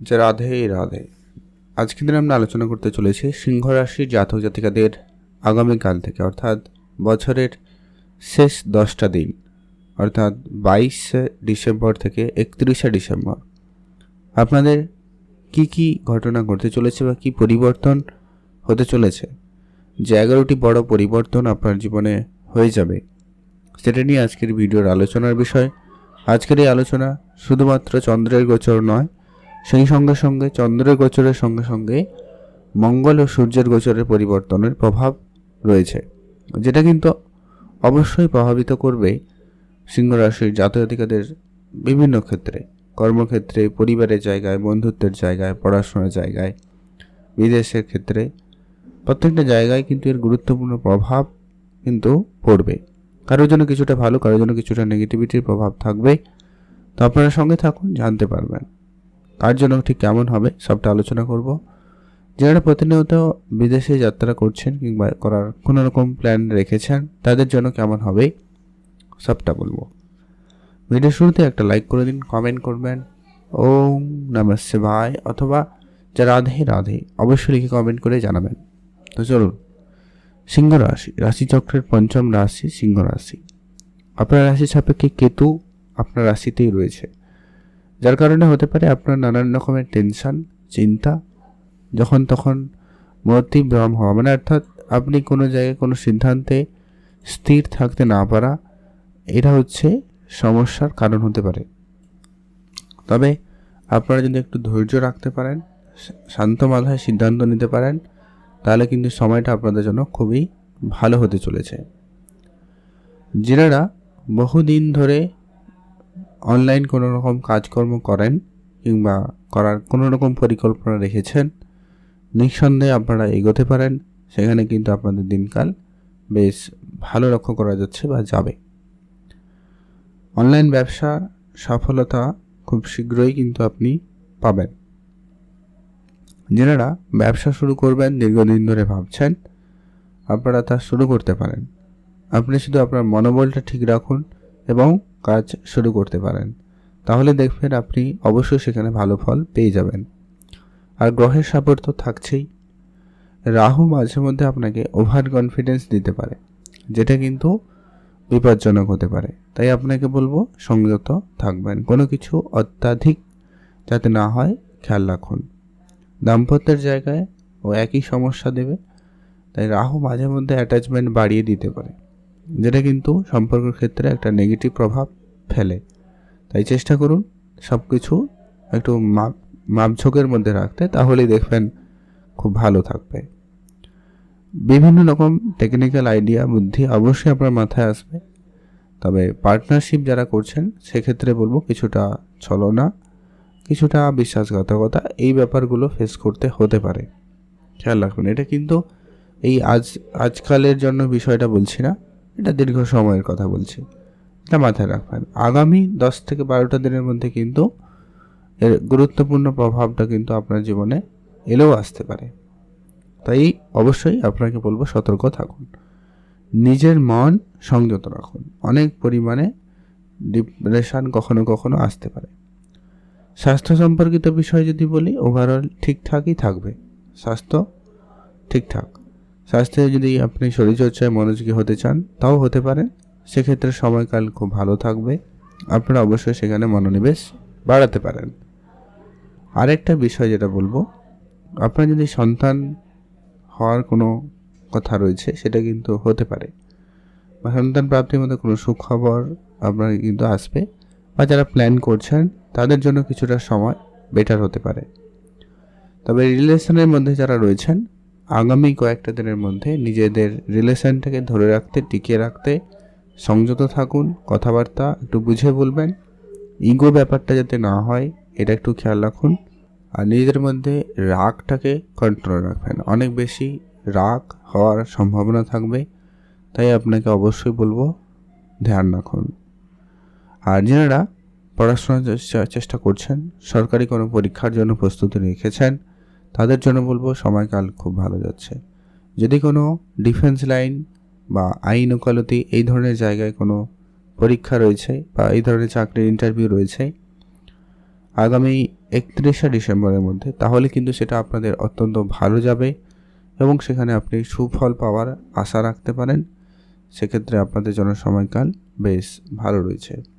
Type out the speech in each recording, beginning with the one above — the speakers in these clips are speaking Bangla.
যে রাধে রাধে। আজকের দিনে আমরা আলোচনা করতে চলেছি সিংহ রাশির জাতক জাতিকাদের আগামীকাল থেকে, অর্থাৎ বছরের শেষ দশটা দিন, অর্থাৎ বাইশে ডিসেম্বর থেকে একত্রিশে ডিসেম্বর। আপনাদের কি কি ঘটনা ঘটতে চলেছে বা কি পরিবর্তন হতে চলেছে? যে এগারোটি বড় পরিবর্তন আপনার জীবনে হয়ে যাবে, সেটা নিয়ে আজকের ভিডিওর আলোচনার বিষয়। আজকের এই আলোচনা শুধুমাত্র চন্দ্রের গোচর নয় সেই সঙ্গে সঙ্গে চন্দ্রের গোচরের সঙ্গে সঙ্গে মঙ্গল ও সূর্যের গোচরের পরিবর্তনের প্রভাব রয়েছে, যেটা কিন্তু অবশ্যই প্রভাবিত করবে সিংহ রাশির জাতজাতিকাদের বিভিন্ন ক্ষেত্রে। কর্মক্ষেত্রে, পরিবারের জায়গায়, বন্ধুত্বের জায়গায়, পড়াশোনার জায়গায়, বিদেশের ক্ষেত্রে প্রত্যেকটা জায়গায় কিন্তু এর গুরুত্বপূর্ণ প্রভাব কিন্তু পড়বে। কারোর জন্য কিছুটা ভালো, কারোর জন্য কিছুটা নেগেটিভিটির প্রভাব থাকবে। তো আপনারা সঙ্গে থাকুন, জানতে পারবেন। কার জন্য ঠিক কেমন হবে সবটা আলোচনা করব। যারা প্রতিনিয়ত বিদেশে যাত্রা করছেন কিংবা করার কোনো রকম প্ল্যান রেখেছেন, তাদের জন্য কেমন হবে সবটা বলব। ভিডিও শুরুতে একটা লাইক করে দিন কমেন্ট করবেন। ওম নমঃ ভাই, অথবা যা রাধে রাধে, অবশ্যই লিখে কমেন্ট করে জানাবেন। তো চলুন, সিংহ রাশি, রাশিচক্রের পঞ্চম রাশি সিংহ রাশি। আপনার রাশি সাপেক্ষে কেতু আপনার রাশিতেই রয়েছে। যার কারণে হতে পারে আপনার নানান রকমের টেনশন চিন্তা, যখন তখন মতিভ্রম হওয়া। মানে অর্থাৎ আপনি কোনো জায়গায় কোনো সিদ্ধান্তে স্থির থাকতে না পারা, এটা হচ্ছে সমস্যার কারণ হতে পারে। তবে আপনারা যদি একটু ধৈর্য রাখতে পারেন, শান্ত মাথায় সিদ্ধান্ত নিতে পারেন, তাহলে কিন্তু সময়টা আপনাদের জন্য খুবই ভালো হতে চলেছে। যারা বহুদিন ধরে অনলাইন কোনো রকম কাজকর্ম করেন কিংবা করার কোনো রকম পরিকল্পনা রেখেছেন, নিঃসন্দেহে আপনারা এগোতে পারেন। সেখানে কিন্তু আপনাদের দিনকাল বেশ ভালো লক্ষ্য করা যাচ্ছে বা যাবে। অনলাইন ব্যবসা সফলতা খুব শীঘ্রই কিন্তু আপনি পাবেন। যারা ব্যবসা শুরু করবেন, দীর্ঘদিন ধরে ভাবছেন, আপনারা তা শুরু করতে পারেন। আপনি শুধু আপনার মনোবলটা ঠিক রাখুন এবং কাজ শুরু করতে পারেন। তাহলে দেখবেন আপনি অবশ্যই সেখানে ভালো ফল পেয়ে যাবেন। আর গ্রহের সাপোর্ট তো থাকছেই। রাহু মাঝে মধ্যে আপনাকে ওভার কনফিডেন্স দিতে পারে, যেটা কিন্তু বিপজ্জনক হতে পারে। তাই আপনাকে বলব সংযত থাকবেন, কোনো কিছু অত্যাধিক যাতে না হয় খেয়াল রাখুন। দাম্পত্যের জায়গায় ও একই সমস্যা দেবে, তাই রাহু মাঝে মধ্যে অ্যাটাচমেন্ট বাড়িয়ে দিতে পারে। যেটা কিন্তু সম্পর্কের ক্ষেত্রে একটা নেগেটিভ প্রভাব ফেলে। তাই চেষ্টা করুন সব কিছু একটু মাপ, মাপঝোঁকের মধ্যে রাখতে, তাহলেই দেখবেন খুব ভালো থাকবে। বিভিন্ন রকম টেকনিক্যাল আইডিয়া বুদ্ধি অবশ্যই আপনার মাথায় আসবে। তবে পার্টনারশিপ যারা করছেন, সেক্ষেত্রে বলব কিছুটা ছলনা, কিছুটা বিশ্বাসঘাতকতা, এই ব্যাপারগুলো ফেস করতে হতে পারে। খেয়াল রাখবেন, এটা কিন্তু এই আজ, আজকালের জন্য বিষয়টা বলছি না। এটা দীর্ঘ সময়ের কথা বলছি। এটা মাথায় রাখবেন। আগামী দশ থেকে বারোটা দিনের মধ্যে কিন্তু এর গুরুত্বপূর্ণ প্রভাবটা কিন্তু আপনার জীবনে এলেও আসতে পারে। তাই অবশ্যই আপনাকে বলব, সতর্ক থাকুন। নিজের মন সংযত রাখুন। অনেক পরিমাণে ডিপ্রেশন কখনো কখনো আসতে পারে। স্বাস্থ্য সম্পর্কিত বিষয় যদি বলি ওভারঅল ঠিকঠাকই থাকবে। স্বাস্থ্য ঠিকঠাক। স্বাস্থ্যে যদি আপনি শরীরচর্চায় মনোযোগী হতে চান, তাও হতে পারেন সেক্ষেত্রে সময়কাল খুব ভালো থাকবে। আপনারা অবশ্যই সেখানে মনোনিবেশ বাড়াতে পারেন। আরেকটা বিষয় যেটা বলব, আপনার যদি সন্তান হওয়ার কোনো কথা রয়েছে, সেটা কিন্তু হতে পারে। বা সন্তান প্রাপ্তির মধ্যে কোনো সুখবর আপনার কিন্তু আসবে। বা যারা প্ল্যান করছেন, তাদের জন্য কিছুটা সময় বেটার হতে পারে। তবে রিলেশনের মধ্যে যারা রয়েছেন আগামী কয়েকটা দিনের মধ্যে নিজেদের রিলেশনটাকে ধরে রাখতে, টিকিয়ে রাখতে সংযত থাকুন, কথাবার্তা একটু বুঝে বলবেন, ইগো ব্যাপারটা যাতে না হয়, এটা একটু খেয়াল রাখুন, আর নিজেদের মধ্যে রাগটাকে কন্ট্রোল রাখবেন। অনেক বেশি রাগ হওয়ার সম্ভাবনা থাকবে, তাই আপনাকে অবশ্যই বলব, ধ্যান রাখুন। আর যারা পড়াশোনার চেষ্টা- চেষ্টা করছেন, সরকারি কোনো পরীক্ষার জন্য প্রস্তুতি রেখেছেন তাদের জন্য বলব সময়কাল খুব ভালো যাচ্ছে। যদি কোনো ডিফেন্স লাইন বা আইন ওকালতি এই ধরনের জায়গায় কোনো পরীক্ষা রয়েছে বা এই ধরনের চাকরির ইন্টারভিউ রয়েছে আগামী একত্রিশে ডিসেম্বরের মধ্যে, তাহলে কিন্তু সেটা আপনাদের অত্যন্ত ভালো যাবে এবং সেখানে আপনি সুফল পাওয়ার আশা রাখতে পারেন। সেক্ষেত্রে আপনাদের জন্য সময়কাল বেশ ভালো রয়েছে।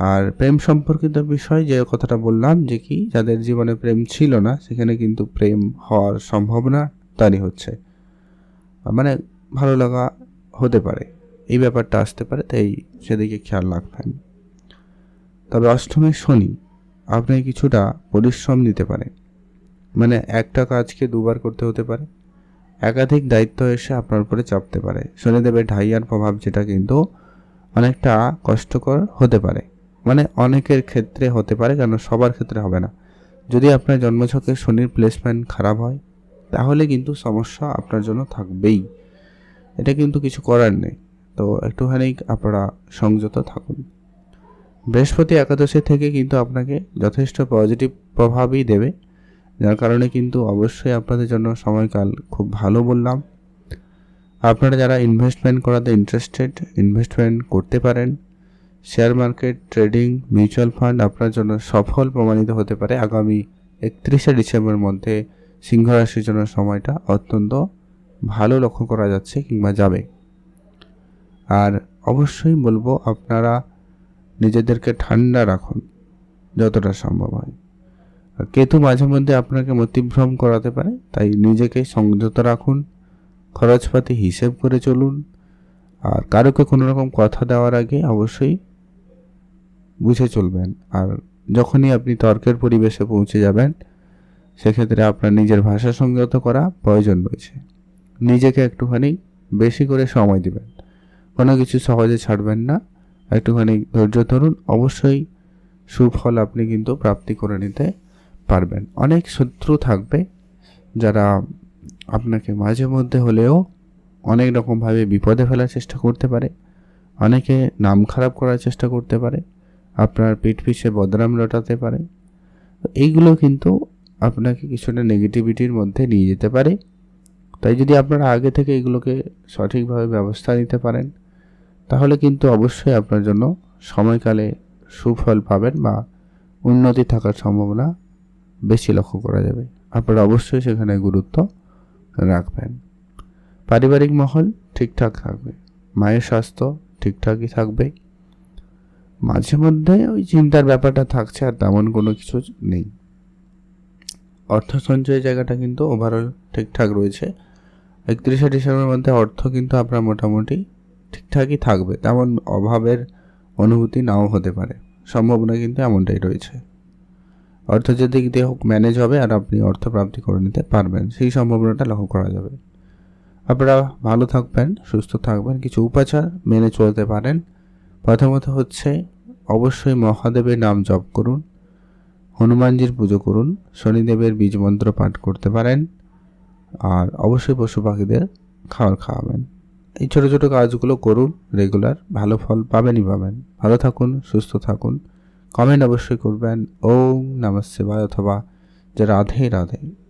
আর প্রেম সম্পর্কিত বিষয়, যে কথাটা বললাম, যে কি যাদের জীবনে প্রেম ছিল না, সেখানে কিন্তু প্রেম হওয়ার সম্ভাবনা তারই হচ্ছে। মানে ভালো লাগা হতে পারে, এই ব্যাপারটা আসতে পারে, তাই সেদিকে খেয়াল রাখবেন। তবে অষ্টমে শনি, আপনি কিছুটা পরিশ্রম নিতে পারে মানে একটা কাজকে দুবার করতে হতে পারে। একাধিক দায়িত্ব এসে আপনার উপরে চাপতে পারে। শনিদেবের ঢাইয়ার প্রভাব, যেটা কিন্তু অনেকটা কষ্টকর হতে পারে। মানে অনেকের ক্ষেত্রে হতে পারে কেন সবার ক্ষেত্রে হবে না। যদি আপনার জন্মছকে শনির প্লেসমেন্ট খারাপ হয়, তাহলে কিন্তু সমস্যা আপনার জন্য থাকবেই। এটা কিন্তু কিছু করার নেই। তো একটুখানি আপনারা সংযত থাকুন। বৃহস্পতি একাদশী থেকে কিন্তু আপনাকে যথেষ্ট পজিটিভ প্রভাবই দেবে। যার কারণে কিন্তু অবশ্যই আপনাদের জন্য সময়কাল খুব ভালো বললাম। আপনারা যারা ইনভেস্টমেন্ট করাতে ইন্টারেস্টেড ইনভেস্টমেন্ট করতে পারেন। Share market, trading, mutual fund আপনার জন্য সফল প্রমাণিত হতে পারে আগামী একত্রিশে ডিসেম্বর মধ্যে সিংহ রাশির জন্য সময়টা অত্যন্ত ভালো লক্ষ্য করা যাচ্ছে কিংবা যাবে। আর অবশ্যই বলব আপনারা নিজেদেরকে ঠান্ডা রাখুন, যতটা সম্ভব হয়। কেতু মাঝে মধ্যে আপনাকে মতিভ্রম করাতে পারে, তাই নিজেকে সংযত রাখুন, খরচপাতি হিসেব করে চলুন। আর কারোকে কোনো রকম কথা দেওয়ার আগে অবশ্যই বুঝে চলবেন। আর যখনই আপনি তর্কের পরিবেশে পৌঁছে যাবেন, সেক্ষেত্রে আপনার নিজের ভাষা সংযত করা প্রয়োজন রয়েছে। নিজেকে একটুখানি বেশি করে সময় দিবেন। কোনো কিছু সহজে ছাড়বেন না। একটুখানি ধৈর্য ধরুন। অবশ্যই সুফল আপনি কিন্তু প্রাপ্তি করে নিতে পারবেন। অনেক শত্রু থাকবে যারা আপনাকে মাঝে মধ্যে হলেও অনেক রকমভাবে বিপদে ফেলার চেষ্টা করতে পারে। অনেকে নাম খারাপ করার চেষ্টা করতে পারে। আপনার পিঠ পিছে বদনাম লটাতে পারে। এইগুলো কিন্তু আপনাকে কিছুটা নেগেটিভিটির মধ্যে নিয়ে যেতে পারে। তাই যদি আপনারা আগে থেকে এগুলোকে সঠিকভাবে ব্যবস্থা নিতে পারেন, তাহলে কিন্তু অবশ্যই আপনার জন্য সময়কালে সুফল পাবেন বা উন্নতি থাকার সম্ভাবনা বেশি লক্ষ্য করা যাবে। আপনারা অবশ্যই সেখানে গুরুত্ব রাখবেন। পারিবারিক মহল ঠিকঠাক থাকবে। মায়ের স্বাস্থ্য ঠিকঠাকই থাকবে। মাঝে মধ্যে ওই চিন্তার ব্যাপারটা থাকছে আর তেমন কোনো কিছু নেই। অর্থ সঞ্চয়ের জায়গাটা কিন্তু ওভারঅল ঠিকঠাক রয়েছে। একত্রিশে ডিসেম্বরের মধ্যে অর্থ কিন্তু আপনার মোটামুটি ঠিকঠাকই থাকবে, তেমন অভাবের অনুভূতি নাও হতে পারে। সম্ভাবনা কিন্তু এমনটাই রয়েছে। অর্থ যে দিক দিয়ে হোক ম্যানেজ হবে আর আপনি অর্থ প্রাপ্তি করে নিতে পারবেন, সেই সম্ভাবনাটা লক্ষ্য করা যাবে। আপনারা ভালো থাকবেন, সুস্থ থাকবেন, কিছু উপাচার মেনে চলতে পারেন। প্রথমত হচ্ছে অবশ্যই মহাদেবের নাম জপ করুন, হনুমানজির পুজো করুন, শনিদেবের বীজ মন্ত্র পাঠ করতে পারেন, আর অবশ্যই পশু পাখিদের খাবার খাওয়াবেন। এই ছোটো ছোটো কাজগুলো করুন রেগুলার ভালো ফল পাবেনই পাবেন। ভালো থাকুন, সুস্থ থাকুন। কমেন্ট অবশ্যই করবেন। ওম নমঃ শিবায় অথবা যে রাধে রাধে।